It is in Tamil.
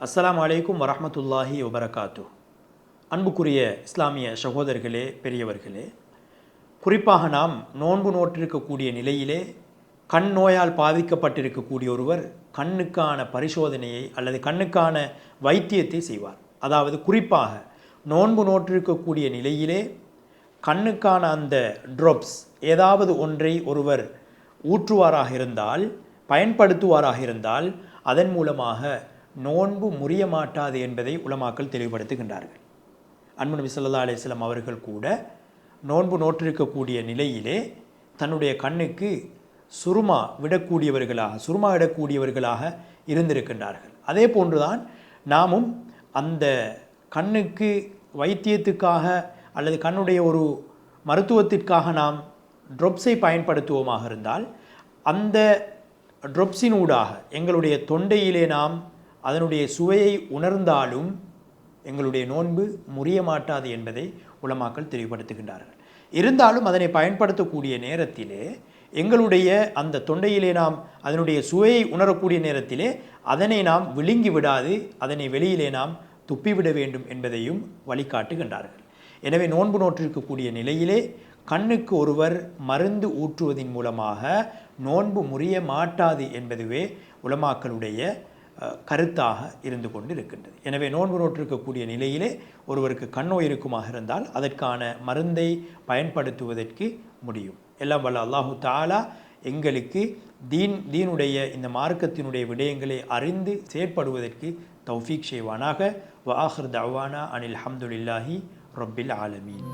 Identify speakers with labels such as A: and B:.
A: அஸ்லாம் வலைக்கும் வரமத்துல்லாஹி வபரகாத்து அன்புக்குரிய இஸ்லாமிய சகோதரர்களே பெரியவர்களே குறிப்பாக நாம் நோன்பு நோற்றிருக்கக்கூடிய நிலையிலே கண் நோயால் பாதிக்கப்பட்டிருக்கக்கூடிய ஒருவர் கண்ணுக்கான பரிசோதனையை அல்லது கண்ணுக்கான வைத்தியத்தை செய்வார். அதாவது குறிப்பாக நோன்பு நோற்றிருக்கக்கூடிய நிலையிலே கண்ணுக்கான அந்த ட்ரோப்ஸ் ஏதாவது ஒன்றை ஒருவர் ஊற்றுவாராக இருந்தால் பயன்படுத்துவாராக இருந்தால் அதன் மூலமாக நோன்பு முறிய மாட்டாது என்பதை உலமாக்கள் தெளிவுபடுத்துகின்றார்கள். அன்பு நபி ஸல்லல்லாஹு அவர்கள் கூட நோன்பு நோற்றிருக்கக்கூடிய நிலையிலே தன்னுடைய கண்ணுக்கு சுருமா விடக்கூடியவர்களாக சுருமா விடக்கூடியவர்களாக இருந்திருக்கின்றார்கள். அதே போன்றுதான் நாமும் அந்த கண்ணுக்கு வைத்தியத்துக்காக அல்லது கண்ணுடைய ஒரு மருத்துவத்திற்காக நாம் ட்ரொப்ஸை பயன்படுத்துவோமாக இருந்தால் அந்த ட்ரொப்ஸினூடாக எங்களுடைய தொண்டையிலே நாம் அதனுடைய சுவையை உணர்ந்தாலும் எங்களுடைய நோன்பு முறிய மாட்டாது என்பதை உலமாக்கள் தெளிவுபடுத்துகின்றார்கள். இருந்தாலும் அதனை பயன்படுத்தக்கூடிய நேரத்திலே எங்களுடைய அந்த தொண்டையிலே நாம் அதனுடைய சுவையை உணரக்கூடிய நேரத்திலே அதனை நாம் விழுங்கி விடாது அதனை வெளியிலே நாம் துப்பிவிட வேண்டும் என்பதையும் வழிகாட்டுகின்றார்கள். எனவே நோன்பு நோற்றிருக்கக்கூடிய நிலையிலே கண்ணுக்கு ஒருவர் மருந்து ஊற்றுவதன் மூலமாக நோன்பு முறிய மாட்டாது என்பதுவே உலமாக்களுடைய கருத்தாக இருந்து கொண்டு இருக்கின்றது எனவே நோன்பு நோற்றிருக்கக்கூடிய நிலையிலே ஒருவருக்கு கண்ணோய் இருக்குமாக இருந்தால் அதற்கான மருந்தை பயன்படுத்துவதற்கு முடியும். எல்லாம் வல்ல அல்லாஹு தாலா எங்களுக்கு தீன் தீனுடைய இந்த மார்க்கத்தினுடைய விடயங்களை அறிந்து செயற்படுவதற்கு தௌஃபீக் செய்வானாக. வ ஆஹிர் தவானா அனில் ஹம்துலில்லாஹி ரொப்பில் ஆலமீன்.